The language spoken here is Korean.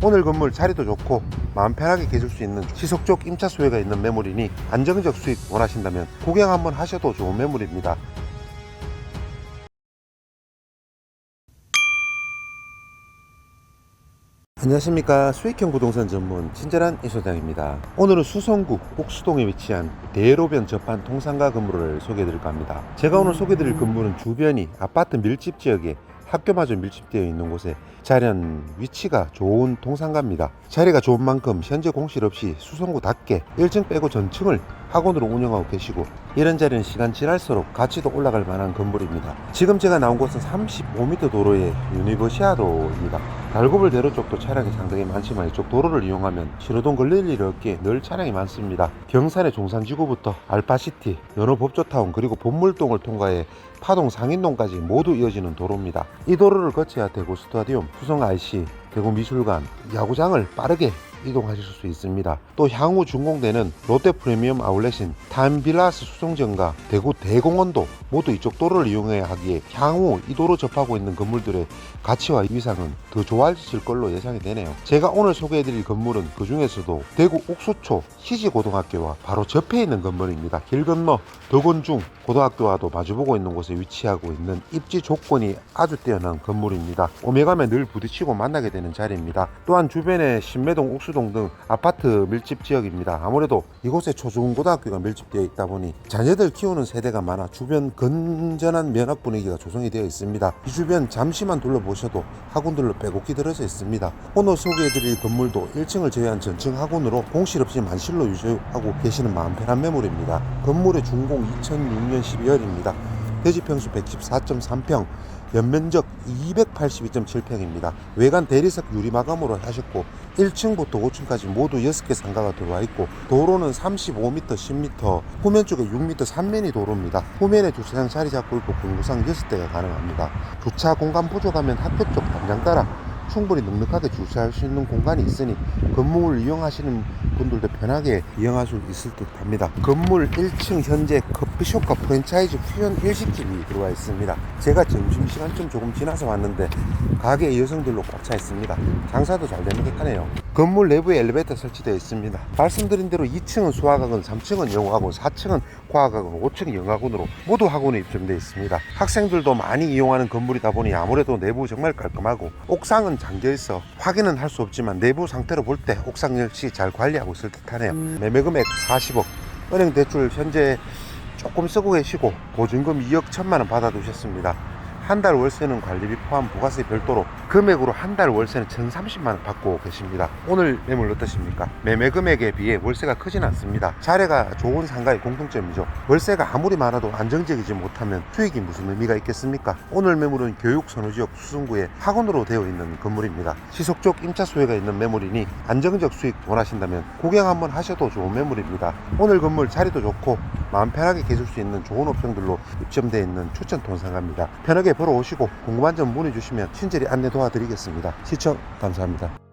오늘 건물 자리도 좋고 마음 편하게 계실 수 있는 지속 적 임차 수요가 있는 매물이니 안정적 수익 원하신다면 구경 한번 하셔도 좋은 매물입니다. 안녕하십니까. 수익형 부동산 전문 친절한 이 소장입니다. 오늘은 수성구 옥수동에 위치한 대로변 접한 통상가 건물을 소개해드릴까 합니다. 제가 오늘 소개해드릴 건물은 주변이 아파트 밀집 지역에 학교마저 밀집되어 있는 곳에 자리한 위치가 좋은 통상가입니다. 자리가 좋은 만큼 현재 공실 없이 수성구답게 1층 빼고 전층을 학원으로 운영하고 계시고 이런 자리는 시간 지날수록 가치도 올라갈 만한 건물입니다 지금 제가 나온 곳은 35m 도로의 유니버시아도입니다 달고불 대로 쪽도 차량이 상당히 많지만 이쪽 도로를 이용하면 신호등 걸릴 일이 없기에 늘 차량이 많습니다. 경산의 종산지구부터 알파시티, 연호법조타운 그리고 본물동을 통과해 파동 상인동까지 모두 이어지는 도로입니다. 이 도로를 거쳐야 대구 스타디움, 수성 IC, 대구 미술관, 야구장을 빠르게 이동하실 수 있습니다. 또 향후 준공되는 롯데 프리미엄 아울렛인 타임빌라스 수송전과 대구 대공원도 모두 이쪽 도로를 이용해야 하기에 향후 이 도로 접하고 있는 건물들의 가치와 위상은 더 좋아질 걸로 예상이 되네요. 제가 오늘 소개해드릴 건물은 그 중에서도 대구 옥수초 희지고등학교와 바로 접해 있는 건물입니다. 길 건너 덕원중 고등학교와도 마주보고 있는 곳에 위치하고 있는 입지 조건이 아주 뛰어난 건물입니다. 오메가면 늘 부딪히고 만나게 되는 자리입니다. 또한 주변에 신매동, 옥수 동 등 아파트 밀집 지역입니다. 아무래도 이곳에 초중고등학교가 밀집되어 있다 보니 자녀들 키우는 세대가 많아 주변 건전한 면학 분위기가 조성이 되어 있습니다. 이 주변 잠시만 둘러보셔도 학원들로 빼곡히 들어서 있습니다. 오늘 소개해드릴 건물도 1층을 제외한 전층 학원으로 공실 없이 만실로 유지하고 계시는 마음 편한 매물입니다. 건물의 준공 2006년 12월입니다. 대지평수 114.3평, 연면적 282.7평입니다. 외관 대리석 유리 마감으로 하셨고 1층부터 5층까지 모두 6개 상가가 들어와 있고 도로는 35m, 10m, 후면 쪽에 6m 3면이 도로입니다. 후면에 주차장 자리 잡고 있고 공구상 6대가 가능합니다. 주차 공간 부족하면 학교 쪽 담장 따라 충분히 넉넉하게 주차할 수 있는 공간이 있으니 건물을 이용하시는 분들도 편하게 이용할 수 있을 듯 합니다. 건물 1층 현재 커피숍과 프랜차이즈 퓨전 일식집이 들어와 있습니다. 제가 점심시간쯤 조금 지나서 왔는데 가게 여성들로 꽉 차 있습니다. 장사도 잘 되는 듯 하네요. 건물 내부에 엘리베이터 설치되어 있습니다. 말씀드린 대로 2층은 수학학원, 3층은 영어학원, 4층은 과학학원, 5층은 영어학원으로 모두 학원이 입점되어 있습니다. 학생들도 많이 이용하는 건물이다 보니 아무래도 내부 정말 깔끔하고 옥상은 잠겨 있어 확인은 할 수 없지만 내부 상태로 볼 때 옥상 역시 잘 관리하고 있을 듯하네요. 매매 금액 40억, 은행 대출 현재 조금 쓰고 계시고 보증금 2억 1천만 원 받아두셨습니다. 한 달 월세는 관리비 포함 부가세 별도로 금액으로 한 달 월세는 1,030만 원 받고 계십니다. 오늘 매물 어떠십니까? 매매 금액에 비해 월세가 크진 않습니다. 자리가 좋은 상가의 공통점이죠. 월세가 아무리 많아도 안정적이지 못하면 수익이 무슨 의미가 있겠습니까? 오늘 매물은 교육 선호지역 수성구에 학원으로 되어 있는 건물입니다. 지속적 임차 수요가 있는 매물이니 안정적 수익 원하신다면 구경 한번 하셔도 좋은 매물입니다. 오늘 건물 자리도 좋고 마음 편하게 계실 수 있는 좋은 옵션들로 입점되어 있는 추천 돈상가입니다. 편하게 보러 오시고 궁금한 점 문의 주시면 친절히 안내 도와드리겠습니다. 시청 감사합니다.